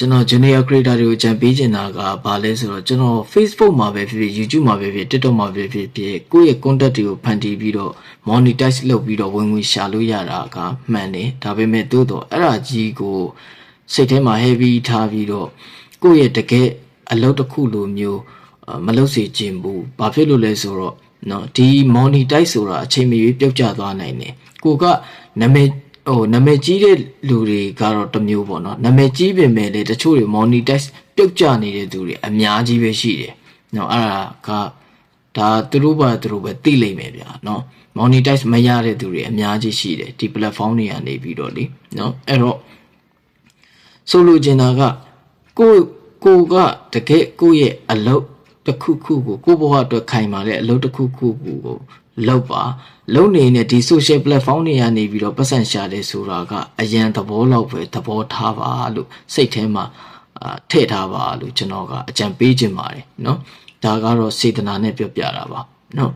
ကျွန်တော် junior creator တွေကိုကြံပေးချင်တာကဘာလဲဆိုတော့ကျွန်တော် Facebook မှာပဲဖြစ်ဖြစ် YouTube မှာပဲဖြစ်ဖြစ် TikTok မှာပဲဖြစ်ဖြစ်ကိုယ့်ရဲ့ content တွေကိုဖန်တီးပြီးတော့ monetize လုပ်ပြီးတော့ဝင်ငွေရှာလို့ရတာကမှန်တယ်ဒါပေမဲ့သို့တော့အဲ့ဒါကြီးကိုစိတ်ထဲမှာ heavy ထားပြီးတော့ကိုယ့်ရဲ့တကယ်အလုပ်တစ်ခုလိုမျိုးမလုပ်စေချင်ဘူးဘာဖြစ်လို့လဲဆိုတော့နော်ဒီ monetize ဆိုတာအချိန်မရွေးပြုတ်ကျသွားနိုင်တယ်ကိုကနာမည် ဟိုနာမည်ကြီးတဲ့လူတွေကတော့တမျိုးပေါ့နော်နာမည်ကြီးပင်မဲ့လေတချို့တွေ monetize ပြုတ်ကျနေတဲ့သူတွေအများကြီးပဲရှိတယ်နော်အဲ့ဒါကဒါသူတို့ပါသူတို့ပဲသိလိမ့်မယ်ဗျာနော် monetize မရတဲ့သူတွေအများကြီးရှိတယ်ဒီ platform တွေကနေပြီးတော့လေနော်အဲ့တော့ဆိုလိုချင်တာကကိုကိုကတကယ်ကိုရဲ့အလုပ် တစ်ခုခုကိုကိုဘဝအတွက်ခိုင်မာတဲ့အလုပ်တစ်ခုခုကိုလောက်ပါလုံနေတဲ့ဒီ social platform တွေကနေပြီးတော့ပတ်စံရှာတယ်ဆိုတာကအရန်သဘောလောက်ပဲသဘောထားပါလို့စိတ်ထဲမှာအာထည့်ထားပါလို့ကျွန်တော်ကအကြံပေးခြင်းပါတယ်เนาะဒါကတော့စေတနာနဲ့ပြောပြတာပါเนาะ